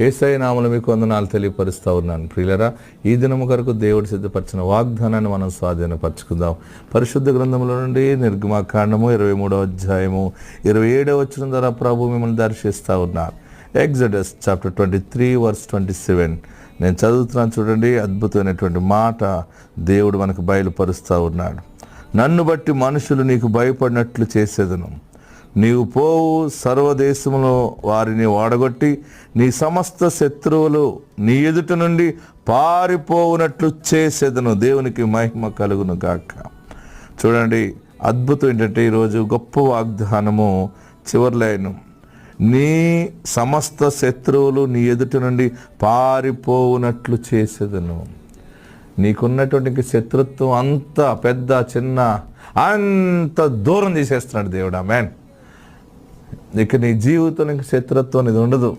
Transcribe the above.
ఏసై నామలు మీకు వందనాలు తెలియపరుస్తూ ఉన్నాను. ప్రియులరా ఈ దినము కొరకు దేవుడు సిద్ధపరిచిన వాగ్దానాన్ని మనం స్వాధీనపరచుకుందాం. పరిశుద్ధ గ్రంథంలో నుండి నిర్గమాకాండము ఇరవై మూడవ అధ్యాయము ఇరవై ఏడవ వచ్చిన ద్వారా ప్రభు మిమ్మల్ని దర్శిస్తూ ఉన్నారు. Exodus chapter twenty three verse twenty seven నేను చదువుతున్నాను చూడండి అద్భుతమైనటువంటి మాట దేవుడు మనకు బయలుపరుస్తూ ఉన్నాడు. నన్ను బట్టి మనుషులు నీకు భయపడినట్లు చేసేదను. నీవు పోవు సర్వదేశంలో వారిని వాడగొట్టి నీ సమస్త శత్రువులు నీ ఎదుట నుండి పారిపోవునట్లు చేసేదను. దేవునికి మహిమ కలుగును గాక. చూడండి అద్భుతం ఏంటంటే ఈరోజు గొప్ప వాగ్దానము చివరిలో నీ సమస్త శత్రువులు నీ ఎదుట నుండి పారిపోవునట్లు చేసేదను. నీకున్నటువంటి శత్రుత్వం అంత పెద్ద చిన్న అంత దూరం తీసేస్తున్నాడు దేవుడు. మ్యాన్ ఇక నీ జీవితంలో ఇంక శత్రుత్వం అనేది ఉండదు.